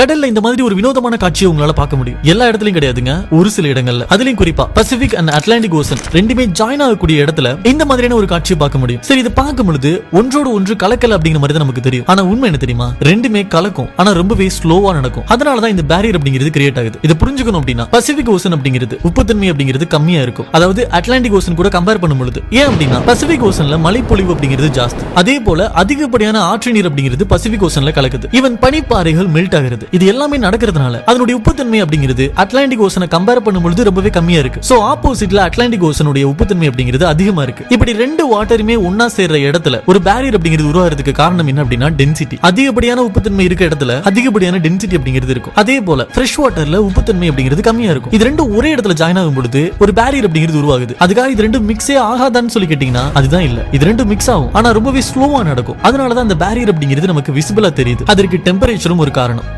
கடல்ல இந்த மாதிரி ஒரு வினோதமான காட்சியை உங்களால பார்க்க முடியும். எல்லா இடத்துலயும் கிடையாதுங்க. ஒரு சில இடங்கள்ல. அதுலயும் குறிப்பா பசிபிக் அண்ட் அட்லாண்டிக் ஓசன் ரெண்டுமே ஜாயின் ஆகக்கூடிய இடத்துல இந்த மாதிரியான ஒரு காட்சியை பார்க்க முடியும். சரி இதை பார்க்கும் பொழுது ஒன்றோடு ஒன்று கலக்கல அப்படிங்கிற மாதிரி தான் நமக்கு தெரியும். ஆனா உண்மை என்ன தெரியுமா? ரெண்டுமே கலக்கும். ஆனா ரொம்பவே ஸ்லோவா நடக்கும். அதனாலதான் இந்த பேரியர் அப்படிங்கிறது கிரியேட் ஆகுது. இதை புரிஞ்சுக்கணும் அப்படின்னா பசிபிக் ஓசன் அப்படிங்கிறது உப்புத்தன்மை அப்படிங்கிறது கம்மியா இருக்கும். அதாவது அட்லாண்டிக் ஓசன் கூட கம்பேர் பண்ணும் பொழுது. ஏன் அப்படின்னா பசிபிக் ஓசன்ல மழைப்பொழிவு அப்படிங்கிறது ஜாஸ்தி. அதே போல அதிகப்படியான ஆற்று நீர் அப்படிங்கிறது பசிபிக் ஓசன்ல கலக்குது. ஈவன் பனிப்பாறைகள் மெல்ட் ஆகிறது. இது எல்லாமே நடக்கிறதுனால. அதனுடைய உப்புத்தன்மை அப்படிங்கிறது அட்லாண்டிக் ஓசனை கம்பேர் பண்ணும்பொழுது ரொம்பவே கம்மியா இருக்கு. சோ ஆப்போசிட்ல அட்லாண்டிக் ஓசனுடைய உப்புத்தன்மை அப்படிங்கிறது அதிகமா இருக்கு. இப்படி ரெண்டு வாட்டருமே ஒன்னா சேர்ற இடத்துல ஒரு பேரியர் அப்படிங்கிறது உருவாகிறதுக்கு காரணம் என்ன அப்படின்னா டென்சிட்டி அதிகப்படியான உப்புத்தன்மை இருக்க இடத்துல அதிகப்படியான டென்சிட்டி அப்படிங்கிறது இருக்கும். அதே போல ஃப்ரெஷ் வாட்டர்ல உப்புத்தன்மை அப்படிங்கிறது கம்மியா இருக்கும். இது ரெண்டும் ஒரே இடத்துல ஜாயின் ஆகும் பொழுது ஒரு பேரியர் அப்படிங்கிறது உருவாகுது. அதுக்காக இது ரெண்டும் மிக்ஸே ஆகாதான்னு சொல்லி கேட்டீங்கன்னா அதுதான் இல்ல. இது ரெண்டும் மிக்ஸ் ஆகும். ஆனா ரொம்பவே ஸ்லோவா நடக்கும். அதனாலதான் அந்த பேரியர் அப்படிங்கிறது நமக்கு விசிபிளா தெரியுது. அதற்கு டெம்பரேச்சரும் ஒரு காரணம்.